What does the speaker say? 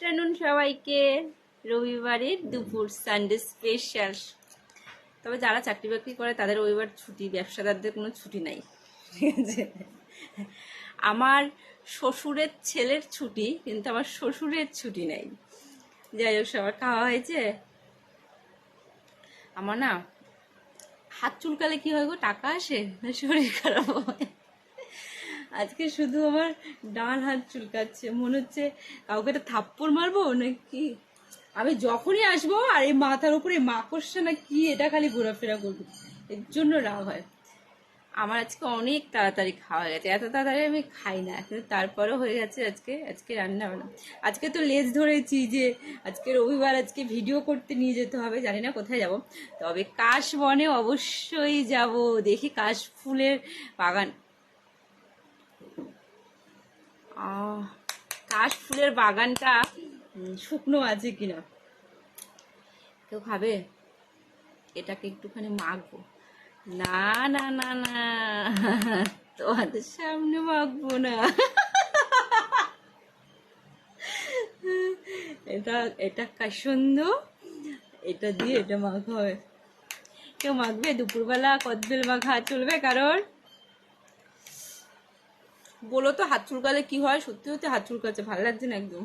Afternoon সবাইকে। রবিবারের দুপুর সানডে স্পেশাল তবে যারা চাকরি বাকরি করে, তাদের রবিবার ছুটি, ব্যবসাদারদের কোনো ছুটি নাই। আমার শ্বশুরের ছেলের ছুটি, কিন্তু আমার শ্বশুরের ছুটি নাই। যাই হোক, সবার খাওয়া হয়েছে। আমার না হাত চুলকালে কি হয় গো? টাকা আসে না শরীর খারাপ হয়? আজকে শুধু আমার ডান হাত চুলকাচ্ছে। মনে হচ্ছে কাউকে একটা থাপ্পড় মারবো নাকি? আমি যখনই আসব আর এই মাথার উপরে মাকড়সা না কি, এটা খালি ঘোরাফেরা করব। এর জন্য রাগ হয়। আমার আজকে অনেক তাড়াতাড়ি খাওয়া গেছে। এত তাড়াতাড়ি আমি খাই না। কিন্তু তারপরেও হয়ে গেছে আজকে আজকে রান্না বান্না। আজকে তো লেজ ধরেছি যে আজকে রবিবার আজকে ভিডিও করতে নিয়ে যেতে হবে। জানি না কোথায় যাব। তবে কাশ বনে অবশ্যই যাব। দেখি কাশ ফুলের বাগান। কাশ ফুলের বাগানটা শুকনো আছে কিনা? কেউ খাবে? এটাকে একটুখানি মাখবো। না না না না, তোমাদের সামনে মাখবো না। এটা এটা কাসন্দ, এটা দিয়ে এটা মাখা হবে কেউ মাখবে? দুপুরবেলা কদবেল মাখা চলবে কারণ বলো তো হাত চুলকালে কি হয়? সত্যি সত্যি হাত চুলকাচ্ছে ভালো লাগছে না একদম।